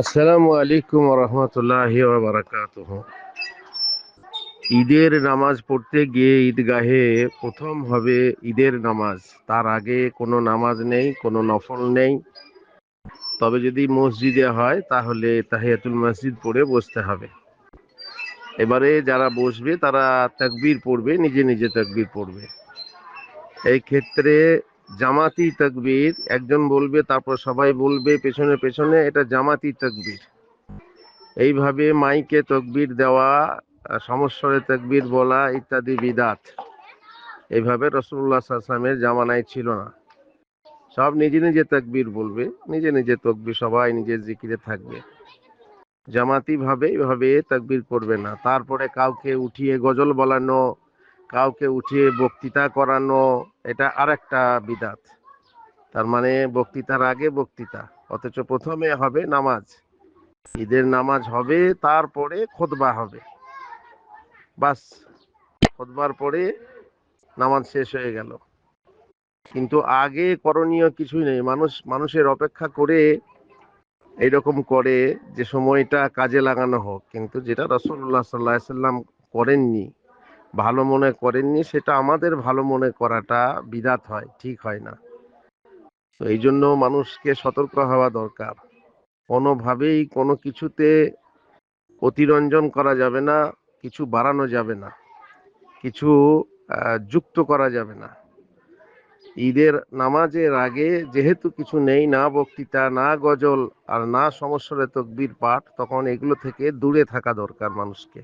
আসসালামু আলাইকুম রহমতুল্লাহ বারাকাতুহ ঈদের নামাজ পড়তে গিয়ে ঈদগাহে প্রথম হবে ঈদের নামাজ। তার আগে কোনো নামাজ নেই, কোনো নফল নেই। তবে যদি মসজিদে হয়, তাহলে তাহিয়াতুল মসজিদ পড়ে বসতে হবে। এবারে যারা বসবে, তারা তাকবীর পড়বে, নিজে নিজে তাকবীর পড়বে। এই ক্ষেত্রে জামাতি তাকবীর, একজন বলবে, তারপর সবাই বলবে, পেছনে পেছনে, এটা জামাতি তাকবীর। এইভাবে মাইকে তকবির দেওয়া সমস্বরে তাকবীর বলা ইত্যাদি বিদাত। এইভাবে রসুল্লাহ আসলামের জামানায় ছিল না। সব নিজে নিজে তকবির বলবে, নিজে নিজে তকবির, সবাই নিজের জিকিরে থাকবে। জামাতি ভাবে এইভাবে তাকবীর করবে না। তারপরে কাউকে উঠিয়ে গজল বলানো কাউকে উঠিয়ে বক্তৃতা করানো, এটা আরেকটা বিদাত। তার মানে বক্তৃতার আগে বক্তৃতা, অথচ প্রথমে হবে নামাজ। ঈদের নামাজ হবে, তারপরে খোদবা হবে। বাস, খোদবার পরে নামাজ শেষ হয়ে গেল। কিন্তু আগে করণীয় কিছুই নেই। মানুষ, মানুষের অপেক্ষা করে এইরকম করে যে সময়টা কাজে লাগানো হোক। কিন্তু যেটা রসুল্লাহ সাল্লাহ সাল্লাম করেননি ভালো মনে করেননি, সেটা আমাদের ভালো মনে করাটা বিদাত হয়, ঠিক হয় না। তো এই জন্য মানুষকে সতর্ক হওয়া দরকার। কোনোভাবেই কোনো কিছুতে অতিরঞ্জন করা যাবে না, কিছু বাড়ানো যাবে না, কিছু যুক্ত করা যাবে না। ঈদের নামাজের আগে যেহেতু কিছু নেই, না বক্তৃতা, না গজল আর না সমস্যরে তকবির পাঠ, তখন এগুলো থেকে দূরে থাকা দরকার মানুষকে।